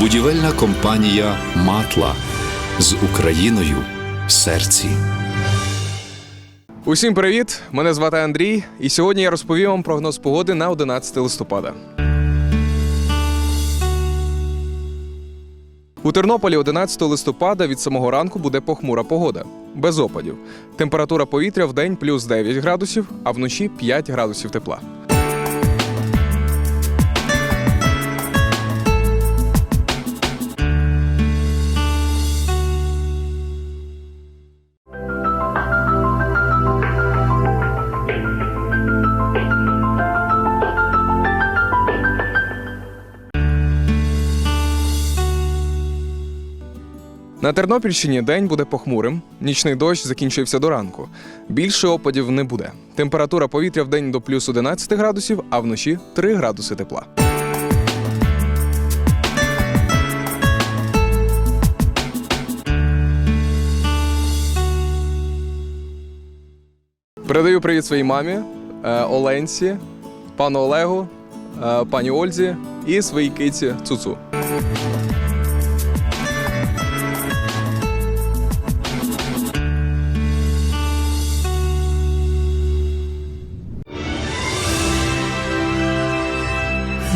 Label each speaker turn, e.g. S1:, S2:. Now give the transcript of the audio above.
S1: Будівельна компанія Матла з Україною в серці.
S2: Усім привіт! Мене звати Андрій, і сьогодні я розповім вам прогноз погоди на 11 листопада. У Тернополі 11 листопада від самого ранку буде похмура погода, без опадів. Температура повітря в день плюс 9 градусів, а вночі 5 градусів тепла. На Тернопільщині день буде похмурим. Нічний дощ закінчився до ранку. Більше опадів не буде. Температура повітря в день до плюс 11 градусів, а вночі 3 градуси тепла. Передаю привіт своїй мамі, е, Оленці, пану Олегу, е, пані Ользі і своїй киці Цуцу.